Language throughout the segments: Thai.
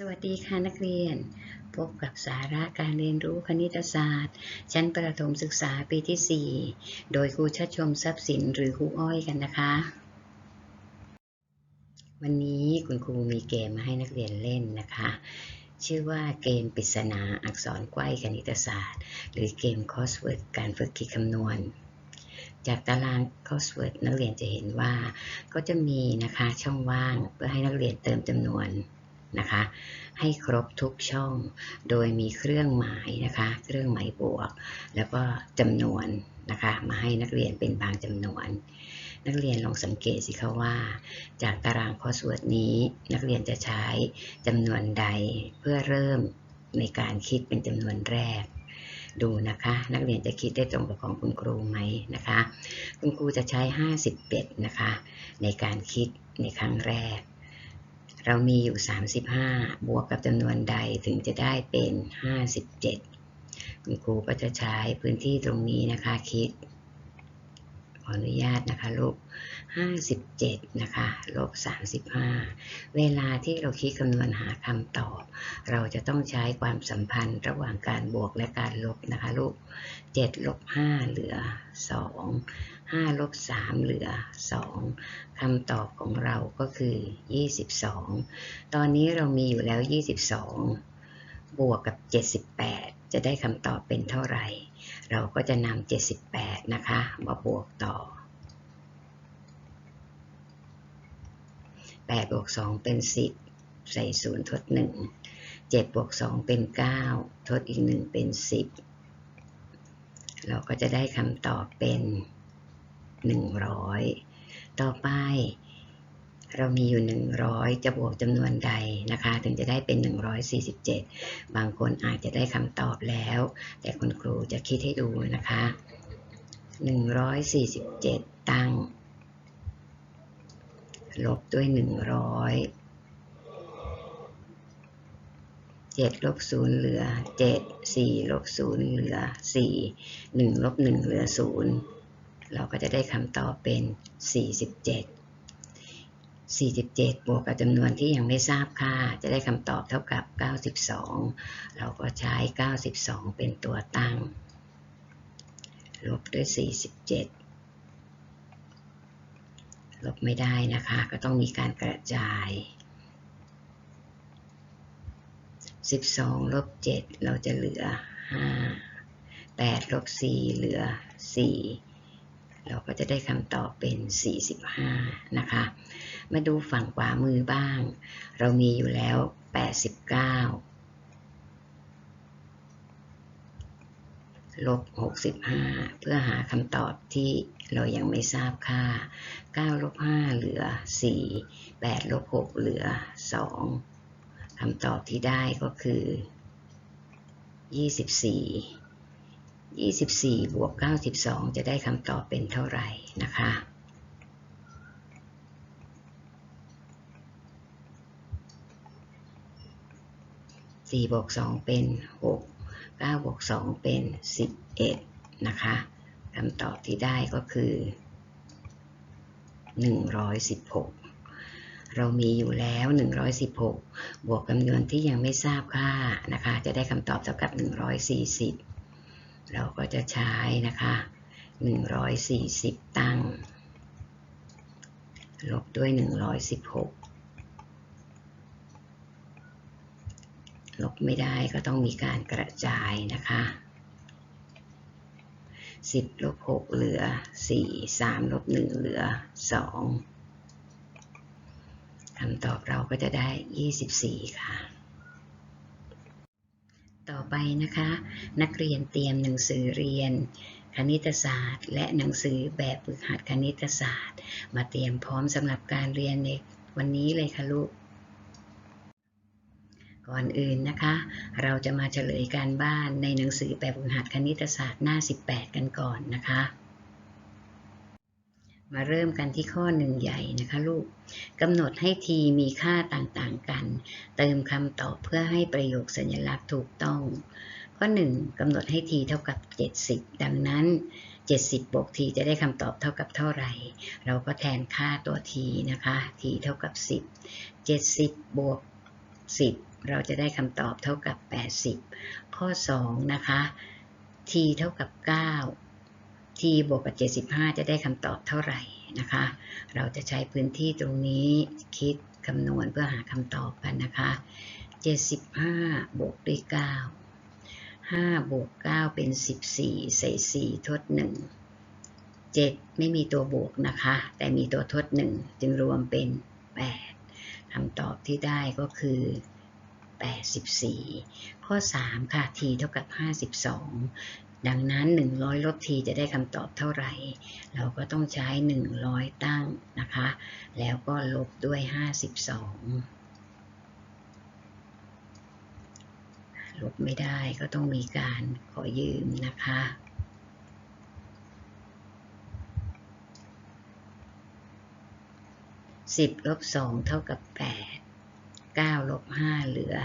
สวัสดีค่ะนักเรียน พบกับสาระการเรียนรู้คณิตศาสตร์ ชั้นประถมศึกษาปีที่ 4 โดยครูชัดชมทรัพย์สินหรือครูอ้อยกันนะคะ วันนี้คุณครูมีเกมมาให้นักเรียนเล่นนะคะ ชื่อว่าเกมปริศนาอักษรไกว้คณิตศาสตร์ หรือเกม Crossword การฝึกคิดคำนวณ จากตาราง Crossword นักเรียนจะเห็นว่าก็จะมีนะคะช่องว่างเพื่อให้นักเรียนเติมจำนวน นะคะ ให้ครบทุกช่อง โดยมีเครื่องหมายนะคะ เครื่องหมายบวก แล้วก็จำนวนนะคะ มาให้นักเรียนเป็นบางจำนวน นักเรียนลองสังเกตสิคะว่า จากตารางข้อสวดนี้ นักเรียนจะใช้จำนวนใดเพื่อเริ่มในการคิดเป็นจำนวนแรกดูนะคะ นักเรียนจะคิดได้ตรงกับของคุณครูไหมนะคะ คุณครูจะใช้ 51 นะคะ ในการคิดในครั้งแรก เรามีอยู่ 35 บวกกับจำนวนใดถึงจะได้เป็น 57 คุณครูก็จะใช้พื้นที่ตรงนี้นะคะคิด ขออนุญาตนะคะลูก 57 นะคะ ลบ 35 เวลาที่เราคิดคำนวณหาคำตอบ เราจะต้องใช้ความสัมพันธ์ระหว่างการบวกและการลบนะคะลูก 7 ลบ 5 เหลือ 2 5ลบ3เหลือ 2คำตอบของเราก็คือ 22 ตอนนี้เรามีอยู่แล้ว 22 บวกกับ 78 จะได้คำตอบเป็นเท่าไหร่ เราก็จะนำ78 นะคะ มาบวกต่อ 8 บวก 2 เป็น 10 ใส่ 0 ทด 1 7บวก2เป็น 9 ทดอีก 1 เป็น 10 เราก็จะได้คำตอบเป็น 100 ต่อไปเรามีอยู่ 100 จะบวกจำนวนใดนะคะ ถึงจะได้เป็น 147 บางคนอาจจะได้คำตอบแล้ว แต่คุณครูจะคิดให้ดูนะคะ 147 ตั้ง ลบด้วย 100 7ลบ0เหลือ 7 4ลบ0เหลือ 4 1ลบ1เหลือ 0 เราก็จะได้คำตอบเป็น 47 47 บวกกับจำนวนที่ยังไม่ทราบค่า จะได้คำตอบเท่ากับ 92 เราก็ใช้ 92 เป็นตัวตั้ง ลบด้วย 47 ลบไม่ได้นะคะ ก็ต้องมีการกระจาย 12 ลบ 7 เราจะเหลือ 5 8 ลบ 4 เหลือ 4 เราก็จะได้คำตอบเป็น 45 นะคะ มาดูฝั่งขวามือบ้าง เรามีอยู่แล้ว 89 ลบ 65 เพื่อหาคำตอบที่เรายังไม่ทราบค่า 9 ลบ 5 เหลือ 4 8 ลบ 6 เหลือ 2คำตอบที่ได้ก็คือ 24 24 บวก 92 จะได้คำตอบเป็นเท่าไหร่นะคะ4บวก2เป็น6 9บวก2เป็น11นะคะคำตอบที่ได้ก็คือ116เรามีอยู่แล้ว 116 บวกจำนวนที่ยังไม่ทราบค่านะคะ จะได้คำตอบเท่ากับ 140 เราก็จะใช้นะคะ 140 ตั้ง ลบด้วย 116 ลบไม่ได้ก็ต้องมีการกระจายนะคะ 10 ลบ 6 เหลือ 4 3 ลบ 1 เหลือ 2คำตอบเราก็จะได้ 24 ค่ะ ต่อไปนะคะ นักเรียนเตรียมหนังสือเรียน คณิตศาสตร์ และหนังสือแบบฝึกหัดคณิตศาสตร์ มาเตรียมพร้อมสำหรับการเรียนในวันนี้เลยค่ะลูก ก่อนอื่นนะคะ เราจะมาเฉลยการบ้านในหนังสือแบบฝึกหัดคณิตศาสตร์หน้า 18 กันก่อนนะคะ มาเริ่มกันที่ข้อหนึ่งใหญ่นะคะลูกกำหนดให้ t มีค่าต่างๆกัน เติมคำตอบเพื่อให้ประโยคสัญลักษณ์ถูกต้อง ข้อ1กำหนดให้ t เท่ากับ 70 ดังนั้น 70บวก t จะได้คำตอบเท่ากับเท่าไหร่ เราก็แทนค่าตัว t นะคะ t เท่ากับ 10 70บวก10 เราจะได้คำตอบเท่ากับ 80 ข้อ 2 นะคะ t เท่ากับ 9 t บวกกับ 75 จะได้คำตอบเท่าไหร่นะคะ เราจะใช้พื้นที่ตรงนี้คิดคำนวณเพื่อหาคำตอบกันนะคะ 75 บวกด้วย 9 5 บวก 9 เป็น 14 ใส่ 4 ทด 1 7 ไม่มีตัวบวกนะคะ แต่มีตัวทด 1 จึงรวมเป็น 8คำตอบที่ได้ก็คือ 84 ข้อ 3 ค่ะ t เท่ากับ 52 ดังนั้น 100 ลบ t จะได้คำตอบเท่าไหร่ เราก็ต้องใช้ 100 ตั้งนะคะ แล้วก็ลบด้วย 52 ลบไม่ได้ก็ต้องมีการขอยืมนะคะสิบลบสองเท่ากับแปดเก้าลบห้าเหลือ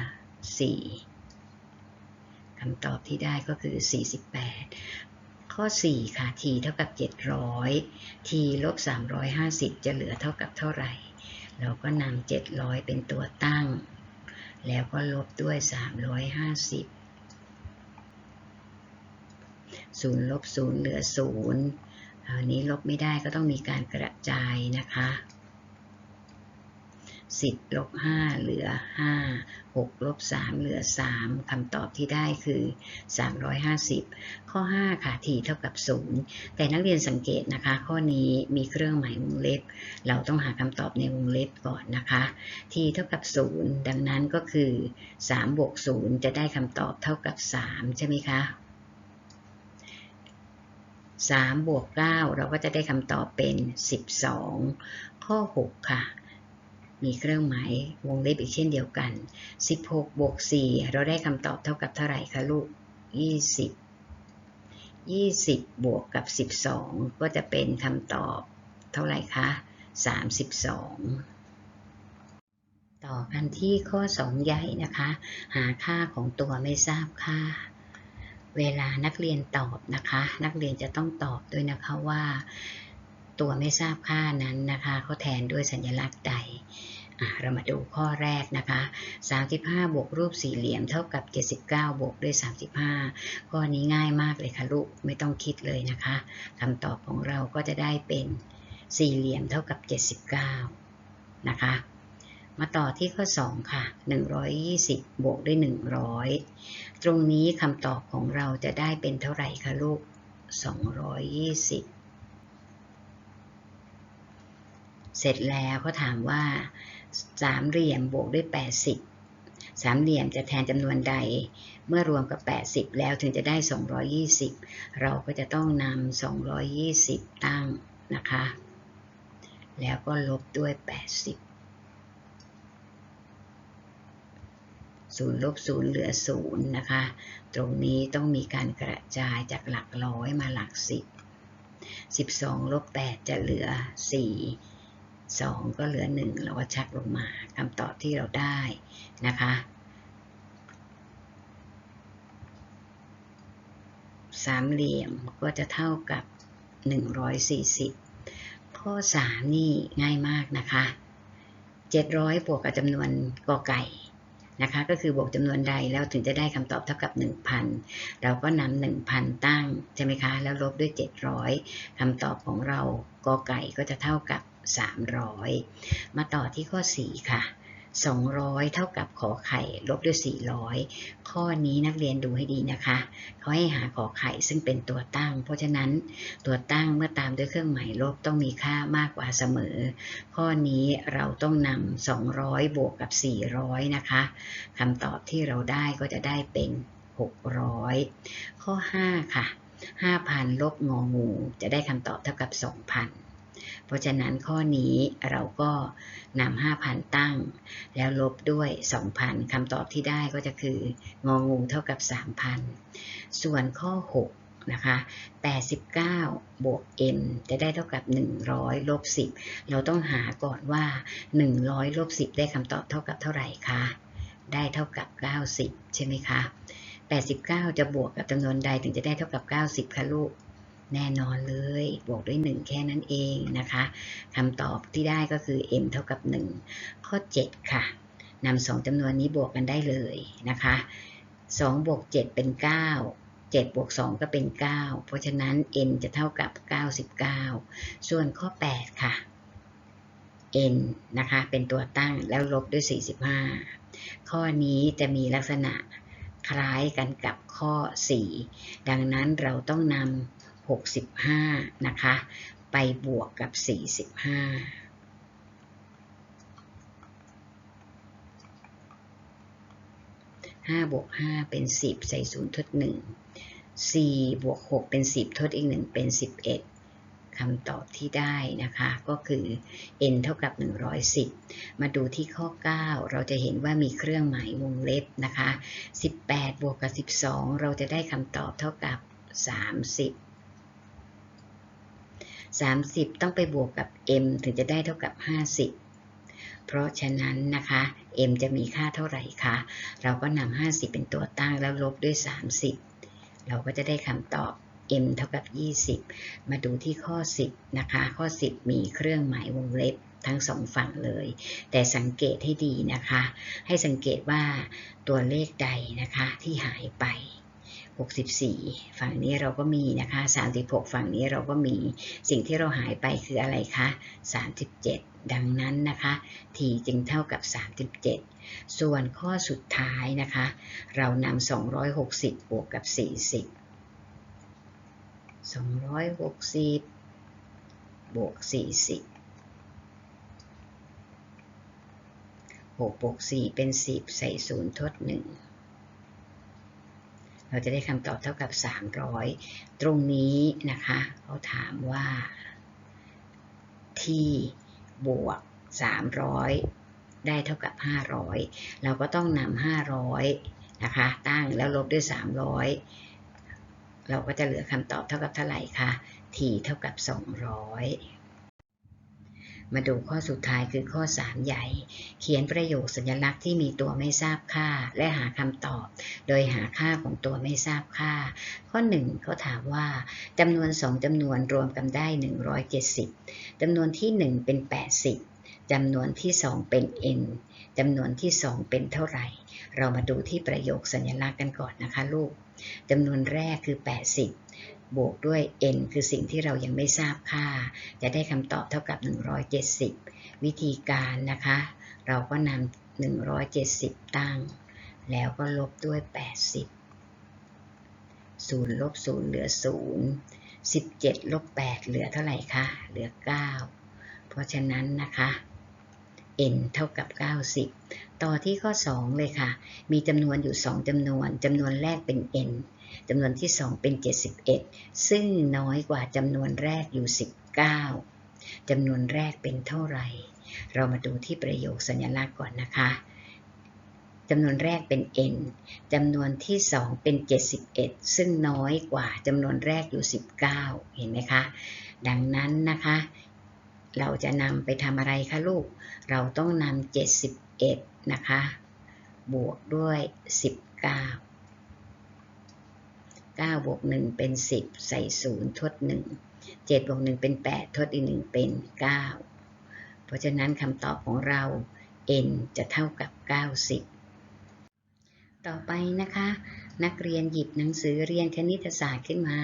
สี่ คำตอบที่ได้ก็คือสี่สิบแปดข้อสี่ค่ะ t เท่ากับเจ็ดร้อย t ลบสามร้อยห้าสิบจะเหลือเท่ากับเท่าไหร่ เราก็นำเจ็ดร้อยเป็นตัวตั้ง แล้วก็ลบด้วยสามร้อยห้าสิบศูนย์ลบศูนย์เหลือศูนย์อันนี้ลบไม่ได้ก็ต้องมีการกระจายนะคะ 10ลบ5เหลือ 5 6ลบ3เหลือ 3คำตอบที่ได้คือ 350 ข้อ 5 ค่ะ t เท่ากับ 0 แต่นักเรียนสังเกตนะคะ ข้อนี้มีเครื่องหมายวงเล็บ เราต้องหาคำตอบในวงเล็บก่อนนะคะ t เท่ากับ 0 ดังนั้นก็คือ3บวก0จะได้คำตอบเท่ากับ 3 ใช่ไหมคะ3บวก9เราก็จะได้คำตอบเป็น 12 ข้อ 6 ค่ะ มีเครื่องหมายวงเล็บอีกเช่นเดียวกัน 16 บวก 4 เราได้คำตอบเท่ากับเท่าไหร่คะลูก 20 20 บวกกับ 12 ก็จะเป็นคำตอบเท่าไหร่คะ 32ต่อกันที่ข้อ2ใหญ่นะคะ หาค่าของตัวไม่ทราบค่า เวลานักเรียนตอบนะคะ นักเรียนจะต้องตอบด้วยนะคะว่า ตัวไม่ทราบค่านั้นนะคะเขาแทนด้วยสัญลักษณ์ใดเรามาดูข้อแรกนะคะ 35 บวกรูปสี่เหลี่ยมเท่ากับ 79 บวกด้วย 35 ข้อนี้ง่ายมากเลยค่ะลูก ไม่ต้องคิดเลยนะคะคำตอบของเราก็จะได้เป็นสี่เหลี่ยมเท่ากับ 79 นะคะ มาต่อที่ข้อ 2 ค่ะ 120 บวกด้วย 100 ตรงนี้คำตอบของเราจะได้เป็นเท่าไหร่คะลูก 220 เสร็จแล้วเขาถามว่าสามเหลี่ยมบวกด้วย 80 สามเหลี่ยมจะแทนจำนวนใด เมื่อรวมกับ 80 แล้วถึงจะได้ 220 เราก็จะต้องนำ 220 ตั้งนะคะ แล้วก็ลบด้วย 80ศูนย์ลบศูนย์เหลือศูนย์นะคะ ตรงนี้ต้องมีการกระจายจากหลักร้อยมาหลักสิบ12ลบ8จะเหลือ 4 2 ก็เหลือ 1 เราก็ชักลงมาคำตอบที่เราได้นะคะ สามเหลี่ยมก็จะเท่ากับ 140 ข้อ 3 นี่ง่ายมากนะคะ 700 บวกกับจำนวนกอไก่นะคะก็คือบวกจำนวนใดแล้วถึงจะได้คำตอบเท่ากับ 1,000 เราก็นำ1,000 ตั้ง ใช่ไหมคะ แล้วลบด้วย 700คำตอบของเรากอไก่ก็จะเท่ากับ 300 มาต่อที่ข้อ 4 ค่ะ 200 เท่ากับขอไข่ลบด้วย 400 ข้อนี้นักเรียนดูให้ดีนะคะ เขาให้หาขอไข่ซึ่งเป็นตัวตั้ง เพราะฉะนั้นตัวตั้งเมื่อตามด้วยเครื่องหมายลบต้องมีค่ามากกว่าเสมอ ข้อนี้เราต้องนำ200 บวกกับ 400 นะคะคำตอบที่เราได้ก็จะได้เป็น 600 ข้อ 5 ค่ะ5,000 ลบงองู จะได้คำตอบเท่ากับ 2,000 ราะฉะนั้นข้อนี้เราก็นำ5,000 ตั้ง แล้วลบด้วย 2,000คำตอบที่ได้ก็จะคืององูเท่ากับ 3,000 ส่วนข้อ 6 นะคะ 89 บวก m จะได้เท่ากับ 100 ลบ 10 เราต้องหาก่อนว่า 100 ลบ 10 ได้คำตอบเท่ากับเท่าไหร่คะ ได้เท่ากับ 90 ใช่ไหมคะ 89 จะบวกกับจำนวนใดถึงจะได้เท่ากับ 90 คะลูก แน่นอนเลย บวกด้วย 1 แค่นั้นเองนะคะคำตอบที่ได้ก็คือ m เท่ากับ 1 ข้อ 7 ค่ะนำสองจำนวนนี้บวกกันได้เลยนะคะ2บวก7เป็น 9 7บวก2ก็เป็น 9 เพราะฉะนั้น n จะเท่ากับ 99 ส่วนข้อ 8 ค่ะ n นะคะเป็นตัวตั้งแล้วลบด้วย 45 ข้อนี้จะมีลักษณะคล้ายกันกับข้อ 4 ดังนั้นเราต้องนำ 65 นะคะ ไปบวกกับ 45 5บวก5เป็น10ใส่0ทด1 4บวก6เป็น10ทดอีก1เป็น11คำตอบที่ได้นะคะก็คือ n เท่ากับ 110 มาดูที่ข้อ 9 เราจะเห็นว่ามีเครื่องหมายวงเล็บนะคะ 18 บวกกับ 12 เราจะได้คำตอบเท่ากับ 30 30 ต้องไปบวกกับ m ถึงจะได้เท่ากับ 50 เพราะฉะนั้นนะคะ m จะมีค่าเท่าไหร่คะ เราก็นำ50 เป็นตัวตั้งแล้วลบด้วย 30 เราก็จะได้คำตอบ m เท่ากับ 20 มาดูที่ข้อ 10 นะคะ ข้อ 10 มีเครื่องหมายวงเล็บทั้งสองฝั่งเลย แต่สังเกตให้ดีนะคะ ให้สังเกตว่าตัวเลขใดนะคะที่หายไป 64 ฝั่งนี้เราก็มีนะคะ 36 ฝั่งนี้เราก็มีสิ่งที่เราหายไปคืออะไรคะ 37 ดังนั้นนะคะ t จึงเท่ากับ 37 ส่วนข้อสุดท้ายนะคะ เรานำ260 บวกกับ 40 260 บวก 40 6บวก4เป็น 10 ใส่ 0 ทด 1 เราจะได้คำตอบเท่ากับ 300 ตรงนี้นะคะเขาถามว่าที่บวก 300 ได้เท่ากับ 500 เราก็ต้องนำ500นะคะตั้งแล้วลบด้วย 300 เราก็จะเหลือคำตอบเท่ากับเท่าไหร่คะ t เท่ากับ 200 มาดูข้อสุดท้ายคือข้อ 3 ใหญ่ เขียนประโยคสัญลักษณ์ที่มีตัวไม่ทราบค่า และหาคำตอบ โดยหาค่าของตัวไม่ทราบค่า ข้อ1เขาถามว่าจำนวน 2จำนวนรวมกันได้ 170จำนวนที่ 1 เป็น 80จำนวนที่ 2 เป็น n จำนวนที่ 2 เป็นเท่าไหร่ เรามาดูที่ประโยคสัญลักษณ์กันก่อนนะคะลูกจำนวนแรกคือ 80 บวกด้วย n คือสิ่งที่เรายังไม่ทราบค่า จะได้คำตอบเท่ากับ 170 วิธีการนะคะ เราก็นำ170 ตั้ง แล้วก็ลบด้วย 80 0ลบ0เหลือ 0 17ลบ8เหลือเท่าไหร่คะ เหลือ 9 เพราะฉะนั้นนะคะ n เท่ากับ 90 ต่อที่ข้อ 2 เลยค่ะ มีจำนวนอยู่ 2จำนวนจำนวนแรกเป็น n จำนวนที่ 2 เป็น 71 ซึ่งน้อยกว่าจำนวนแรกอยู่ 19จำนวนแรกเป็นเท่าไหร่ เรามาดูที่ประโยคสัญลักษณ์ก่อนนะคะจำนวนแรกเป็น n จำนวนที่ 2 เป็น 71 ซึ่งน้อยกว่าจำนวนแรกอยู่ 19 เห็นไหมคะ ดังนั้นนะคะ เราจะนำไปทำอะไรคะลูก เราต้องนำ71 นะคะ บวกด้วย 19 9บวก1เป็น 10 ใส่ 0 ทด 1 7บวก1เป็น 8 ทดอีก 1 เป็น 9 เพราะฉะนั้นคำตอบของเรา n จะเท่ากับ 90 ต่อไปนะคะ นักเรียนหยิบหนังสือเรียนคณิตศาสตร์ขึ้นมา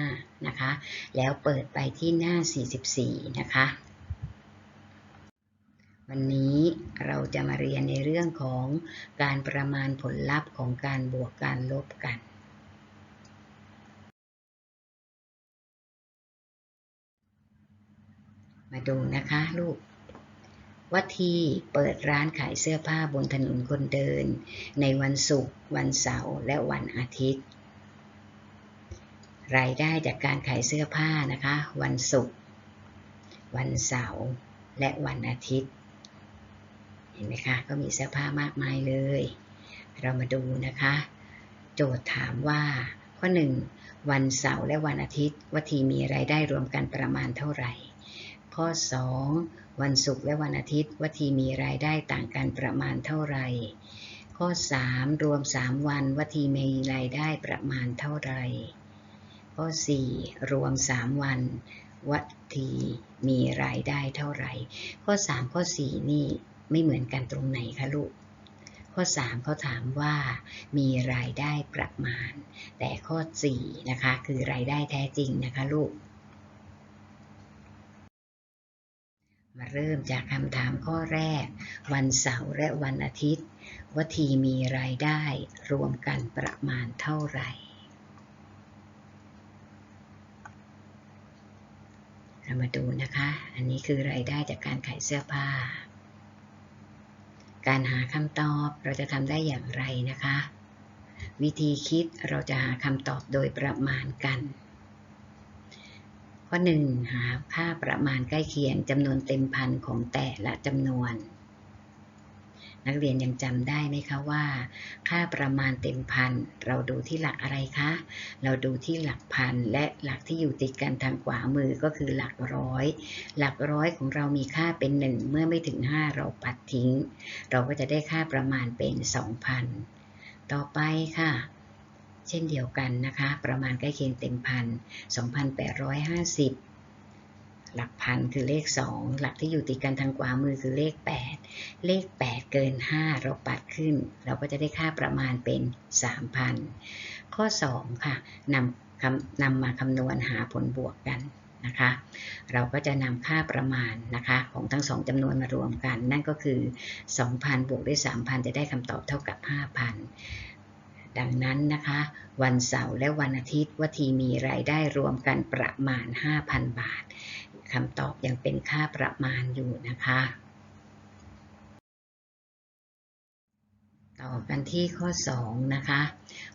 นะคะ แล้วเปิดไปที่หน้า 44 นะคะ วันนี้เราจะมาเรียนในเรื่องของการประมาณผลลัพธ์ของการบวกการลบกัน มาดูนะคะลูกวัทีเปิดร้านขายเสื้อผ้าบนถนนคนเดิน ในวันศุกร์วันเสาร์และวันอาทิตย์ รายได้จากการขายเสื้อผ้านะคะ วันศุกร์วันเสาร์และวันอาทิตย์ เห็นไหมคะก็มีเสื้อผ้ามากมายเลย เรามาดูนะคะ โจทย์ถามว่า ข้อ 1 วันเสาร์และวันอาทิตย์วัทีมีรายได้รวมกันประมาณเท่าไหร่ ข้อ 2 วันศุกร์และวันอาทิตย์วัทีมีรายได้ต่างกันประมาณเท่าไหร่ ข้อ 3 รวม 3 วันวัทีมีรายได้ประมาณเท่าไหร่ ข้อ 4 รวม 3 วันวัทีมีรายได้เท่าไหร่ ข้อ 3 ข้อ 4 นี่ไม่เหมือนกันตรงไหนคะลูกข้อข้อ 3 เขาถามว่ามีรายได้ประมาณ แต่ข้อ 4 นะคะ คือรายได้แท้จริงนะคะลูก มาเริ่มจากคำถามข้อแรก วันเสาร์และวันอาทิตย์วัทีมีรายได้รวมกันประมาณเท่าไหร่ เรามาดูนะคะ อันนี้คือรายได้จากการขายเสื้อผ้า การหาคำตอบเราจะทำได้อย่างไรนะคะ วิธีคิดเราจะหาคำตอบโดยประมาณกัน ข้อ1หาค่าประมาณใกล้เคียงจำนวนเต็มพันของแต่ละจำนวน นักเรียนยังจำได้ไหมคะว่า ค่าประมาณเต็มพันเราดูที่หลักอะไรคะ เราดูที่หลักพันและหลักที่อยู่ติดกันทางขวามือก็คือหลักร้อย หลักร้อยของเรามีค่าเป็นหนึ่งเมื่อไม่ถึง 5 เราปัดทิ้ง เราก็จะได้ค่าประมาณเป็น 2,000 ต่อไปค่ะ เช่นเดียวกันนะคะ ประมาณใกล้เคียงเต็มพัน2,850 หลักพันคือเลข 2 หลักที่อยู่ติดกันทางขวามือคือเลข 8 เลข 8 เกิน 5 เราปัดขึ้น เราก็จะได้ค่าประมาณเป็น 3,000 ข้อ 2 ค่ะนำคำนำมาคำนวณหาผลบวกกันนะคะ เราก็จะนำค่าประมาณนะคะของทั้งสองจำนวนมารวมกัน นั่นก็คือ 2,000 บวกด้วย 3,000 จะได้คำตอบเท่ากับ 5,000 ดังนั้นนะคะ วันเสาร์และวันอาทิตย์วัทีมีรายได้รวมกันประมาณ 5,000 บาทคำตอบยังเป็นค่าประมาณอยู่นะคะ ต่อกันที่ข้อ 2 นะคะ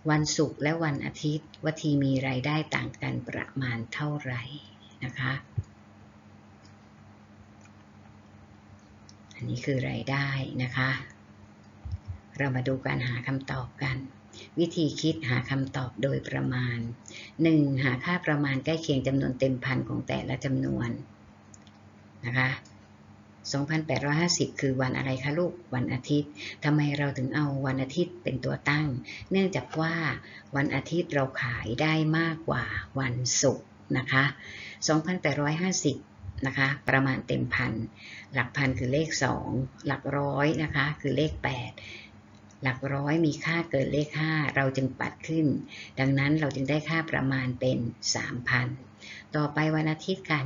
วันศุกร์และวันอาทิตย์วัทีมีรายได้ต่างกันประมาณเท่าไหร่นะคะ อันนี้คือรายได้นะคะ เรามาดูการหาคำตอบกัน วิธีคิดหาคำตอบโดยประมาณ 1. หาค่าประมาณใกล้เคียงจำนวนเต็มพันของแต่ละจำนวนนะคะ2,850 คือวันอะไรคะลูก วันอาทิตย์ทำไมเราถึงเอาวันอาทิตย์เป็นตัวตั้ง เนื่องจากว่าวันอาทิตย์เราขายได้มากกว่าวันศุกร์นะคะ2,850นะคะ ประมาณเต็มพัน หลักพันคือเลข 2 หลักร้อยนะคะ คือเลข 8 หลักร้อยมีค่าเกินเลข5เราจึงปัดขึ้น ดังนั้นเราจึงได้ค่าประมาณเป็น 3,000 ต่อไปวันอาทิตย์ค่ะ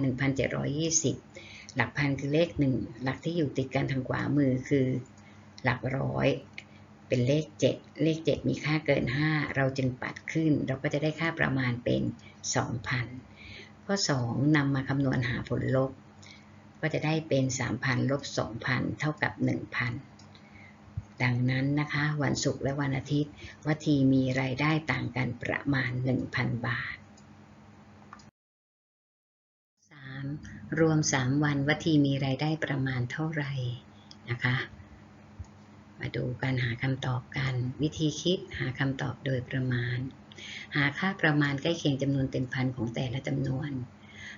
1,720 หลักพันคือเลข 1 หลักที่อยู่ติดกันทางขวามือคือ หลักร้อย เป็นเลข 7 เลข 7 มีค่าเกิน 5 เราจึงปัดขึ้น เราก็จะได้ค่าประมาณเป็น 2,000 ข้อ 2นำมาคำนวณหาผลลบ ก็จะได้เป็น 3,000ลบ2,000 เท่ากับ 1,000 ดังนั้นนะคะ วันศุกร์และวันอาทิตย์วัทีมีรายได้ต่างกันประมาณ 1,000 บาท 3. รวม 3 วันวัทีมีรายได้ประมาณเท่าไหร่นะคะ มาดูการหาคำตอบกัน วิธีคิดหาคำตอบโดยประมาณ หาค่าประมาณใกล้เคียงจำนวนเต็มพันของแต่ละจำนวน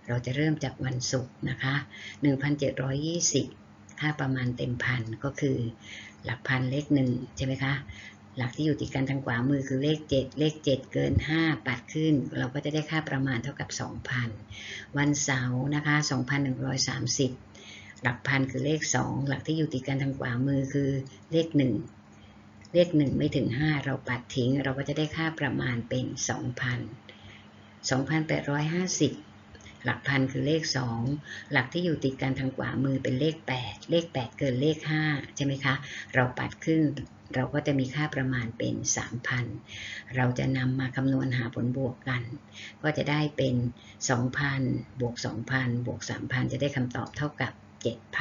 เราจะเริ่มจากวันศุกร์นะคะ 1,720 ค่าประมาณเต็มพันก็คือ หลักพันเลขหนึ่งใช่ไหมคะ หลักที่อยู่ติดกันทางขวามือคือเลข 7 เลข 7 เกิน 5 ปัดขึ้น เราก็จะได้ค่าประมาณเท่ากับ 2,000 วันเสาร์นะคะ 2,130 หลักพันคือเลข 2 หลักที่อยู่ติดกันทางขวามือคือเลข 1 เลข 1 ไม่ถึง 5 เราปัดทิ้ง เราก็จะได้ค่าประมาณเป็น 2,000 2,850 หลักพันคือเลข 2 หลักที่อยู่ติดกันทางขวามือเป็นเลข 8 เลข 8 เกินเลข 5 ใช่ไหมคะ เราปัดขึ้นเราก็จะมีค่าประมาณเป็น 3,000 เราจะนำมาคำนวณหาผลบวกกัน ก็จะได้เป็น 2,000 บวก 2,000 บวก 3,000 จะได้คำตอบเท่ากับ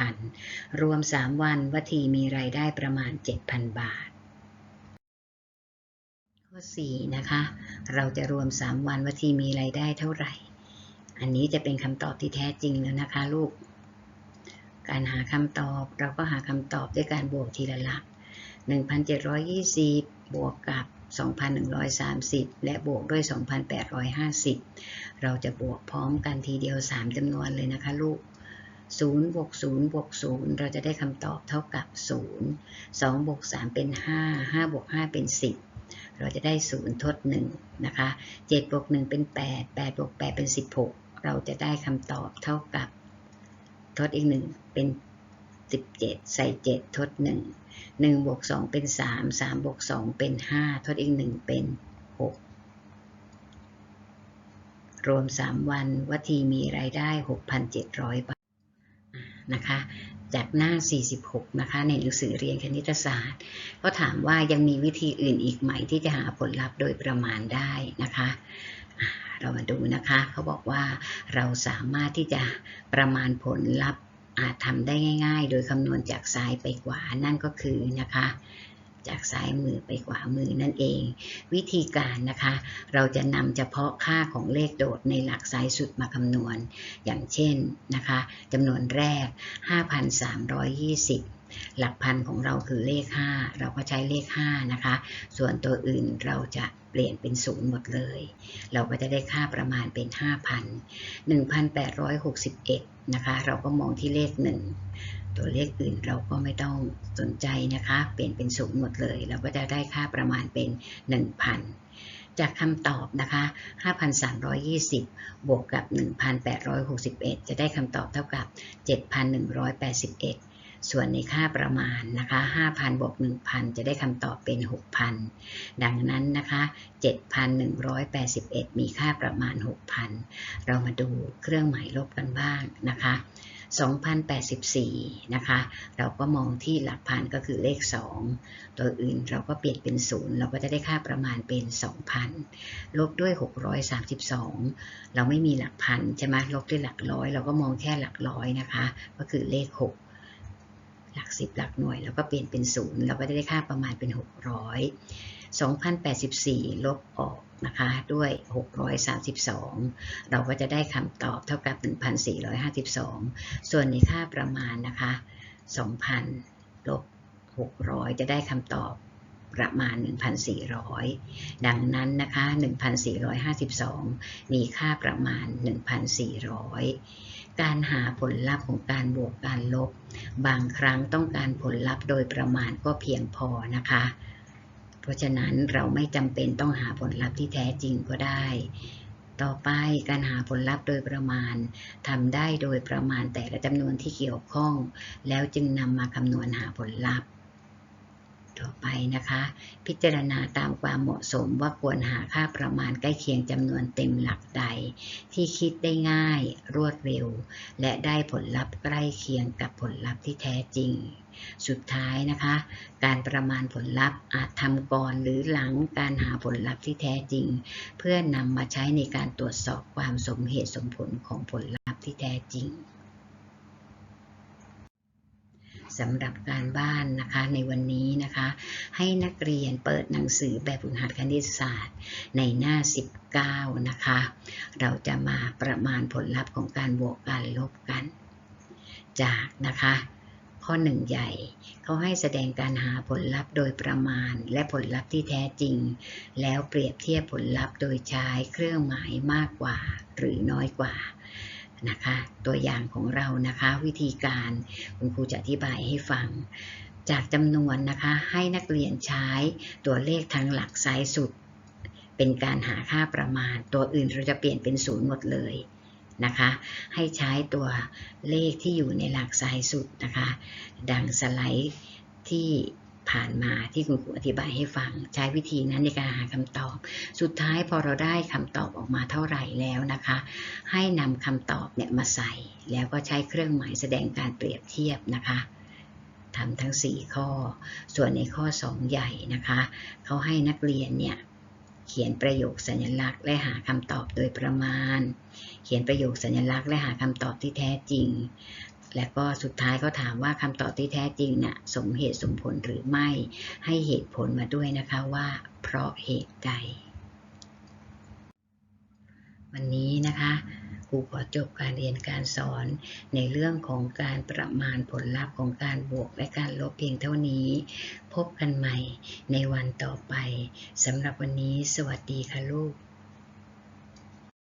7,000 รวม 3 วันวัทีมีรายได้ประมาณ 7,000 บาท ข้อ 4 นะคะ เราจะรวม 3 วันวัทีมีรายได้เท่าไหร่ อันนี้จะเป็นคำตอบที่แท้จริงแล้วนะคะลูก การหาคำตอบเราก็หาคำตอบด้วยการบวกทีละหลัก 1,720 บวกกับ 2,130 และบวกด้วย 2,850 เราจะบวกพร้อมกันทีเดียว 3จำนวนเลยนะคะลูก0บวก0บวก0เราจะได้คำตอบเท่ากับ 0 2บวก3เป็น 5 5บวก5เป็น 10 เราจะได้ 0 ทด 1 นะคะ7บวก1เป็น 8 8บวก8เป็น 16 เราจะได้คำตอบเท่ากับ ทดอีก1เป็น 17 ใส่ 7 ทด 1 1บวก2เป็น 3 3บวก2เป็น 5 ทดอีก 1 เป็น 6 รวม 3 วันวัตทีมีรายได้ 6,700 บาทนะคะจากหน้า 46 นะคะ ในหนังสือเรียนคณิตศาสตร์ ก็ถามว่ายังมีวิธีอื่นอีกไหมที่จะหาผลลัพธ์โดยประมาณได้นะคะ เรามาดูนะคะ เขาบอกว่าเราสามารถที่จะประมาณผลลัพธ์อาจทำได้ง่าย ๆ โดยคำนวณจากซ้ายไปขวา นั่นก็คือนะคะ จากซ้ายมือไปขวามือนั่นเอง วิธีการนะคะ เราจะนำเฉพาะค่าของเลขโดดในหลักซ้ายสุดมาคำนวณ อย่างเช่นนะคะจำนวนแรก 5,320 หลักพันของเราคือเลข 5 เราก็ใช้เลข 5 นะคะ ส่วนตัวอื่นเราจะเปลี่ยนเป็นศูนย์หมดเลย เราก็จะได้ค่าประมาณเป็น 5,000 1,861 นะคะ เราก็มองที่เลข 1 ตัวเลขอื่นเราก็ไม่ต้องสนใจนะคะ เปลี่ยนเป็นศูนย์หมดเลย เราก็จะได้ค่าประมาณเป็น 1,000จากคำตอบนะคะ 5,320 บวกกับ 1,861 จะได้คำตอบเท่ากับ 7,181 ส่วนในค่าประมาณนะคะ5,000บวก1,000 จะได้คำตอบเป็น 6,000 ดังนั้นนะคะ 7,181 มีค่าประมาณ 6,000 เรามาดูเครื่องหมายลบกันบ้างนะคะ2,084 นะคะ เราก็มองที่หลักพันก็คือเลข 2 ตัวอื่นเราก็เปลี่ยนเป็น 0 เราก็จะได้ค่าประมาณเป็น 2,000 ลบด้วย 632 เราไม่มีหลักพันใช่ไหมลบด้วยหลักร้อย เราก็มองแค่หลักร้อยนะคะ ก็คือเลข 6 หลัก 10 หลักหน่วย แล้วก็เปลี่ยนเป็น0เราก็จะได้ค่าประมาณเป็น 600 2,084 ลบออกนะคะด้วย 632 เราก็จะได้คำตอบเท่ากับ 1,452 ส่วนในค่าประมาณนะคะ 2,000 ลบ 600 จะได้คำตอบประมาณ 1,400 ดังนั้นนะคะ 1,452 มีค่าประมาณ 1,400 การหาผลลัพธ์ของการบวกการลบ บางครั้งต้องการผลลัพธ์โดยประมาณก็เพียงพอนะคะ เพราะฉะนั้นเราไม่จำเป็นต้องหาผลลัพธ์ที่แท้จริงก็ได้ ต่อไปการหาผลลัพธ์โดยประมาณทำได้โดยประมาณแต่ละจำนวนที่เกี่ยวข้อง แล้วจึงนำมาคำนวณหาผลลัพธ์ ต่อไปนะคะ พิจารณาตามความเหมาะสมว่าควรหาค่าประมาณใกล้เคียงจำนวนเต็มหลักใด ที่คิดได้ง่าย รวดเร็ว และได้ผลลัพธ์ใกล้เคียงกับผลลัพธ์ที่แท้จริง สุดท้ายนะคะ การประมาณผลลัพธ์อาจทำก่อนหรือหลังการหาผลลัพธ์ที่แท้จริง เพื่อนำมาใช้ในการตรวจสอบความสมเหตุสมผลของผลลัพธ์ที่แท้จริง สำหรับการบ้านนะคะในวันนี้นะคะ ให้นักเรียนเปิดหนังสือแบบฝึกหัดคณิตศาสตร์ในหน้า 19 นะคะ เราจะมาประมาณผลลัพธ์ของการบวกการลบกัน จากนะคะ ข้อหนึ่งใหญ่เขาให้แสดงการหาผลลัพธ์โดยประมาณและผลลัพธ์ที่แท้จริง แล้วเปรียบเทียบผลลัพธ์โดยใช้เครื่องหมายมากกว่าหรือน้อยกว่า นะคะ ตัวอย่างของเรานะคะ วิธีการคุณครูจะอธิบายให้ฟัง จากจำนวนนะคะให้นักเรียนใช้ตัวเลขทางหลักซ้ายสุด เป็นการหาค่าประมาณ ตัวอื่นเราจะเปลี่ยนเป็นศูนย์หมดเลยนะคะ ให้ใช้ตัวเลขที่อยู่ในหลักซ้ายสุดนะคะ ดังสไลด์ที่ ผ่านมาที่คุณครูอธิบายให้ฟัง ใช้วิธีนั้นในการหาคำตอบ สุดท้ายพอเราได้คำตอบออกมาเท่าไหร่แล้วนะคะ ให้นำคำตอบเนี่ยมาใส่ แล้วก็ใช้เครื่องหมายแสดงการเปรียบเทียบนะคะทำทั้ง 4 ข้อ ส่วนในข้อ 2 ใหญ่นะคะ เขาให้นักเรียนเนี่ยเขียนประโยคสัญลักษณ์และหาคำตอบโดยประมาณ เขียนประโยคสัญลักษณ์และหาคำตอบที่แท้จริง และก็สุดท้ายก็ถามว่าคำตอบที่แท้จริงน่ะสมเหตุสมผลหรือไม่ให้เหตุผลมาด้วยนะคะว่า เพราะเหตุใด วันนี้นะคะครูขอจบการเรียนการสอนในเรื่องของการประมาณผลลัพธ์ของการบวกและการลบเพียงเท่านี้ พบกันใหม่ในวันต่อไปสำหรับวันนี้ สวัสดีค่ะลูก